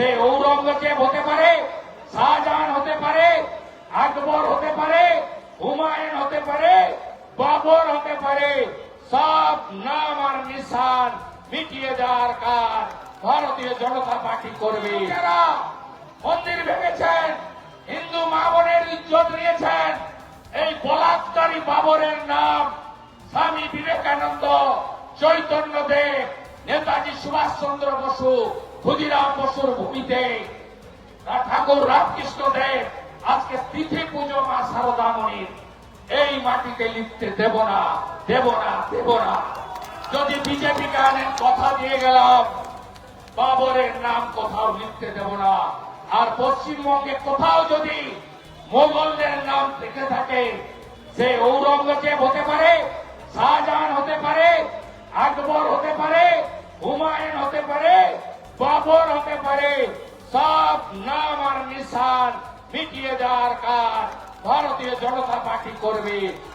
সে ঔরঙ্গজেব হতে পারে, শাহজাহান হতে পারে, আকবর হতে পারে, হুমায়ুন হতে পারে, বাবর হতে পারে, সব নাম আর নিশান মিটিয়ে দেওয়ার কাজ ভারতীয় জনতা পার্টি করবে। যারা মন্দির ভেঙেছেন, হিন্দু মা বোনের ইজ্জত নিয়েছেন, এই বলাৎকারী বাবরের নাম স্বামী বিবেকানন্দ চৈতন্য দেব নেতাজি সুভাষচন্দ্র বসু, ক্ষুদিরাম বসুর ভূমিতে ঠাকুর রামকৃষ্ণ দেব, আজকে তিথি পুজো মা শারদামণির এই মাটিতে লিখতে দেব না দেব না দেব না। যদি বিজেপিকে আনেন, কথা দিয়ে গেলাম। বাবরের নাম কোথাও লিখতে দেব না। আর পশ্চিমবঙ্গে কোথাও যদি মোগলদের নাম থেকে থাকে, সে ঔরঙ্গজেব হতে পারে, শাহজাহান হতে পারে, আকবর হতে পারে বাবর হতে পারে সব নাম আর নিশান মিটিয়ে দেওয়ার কাজ ভারতীয় জনতা পার্টি করবে।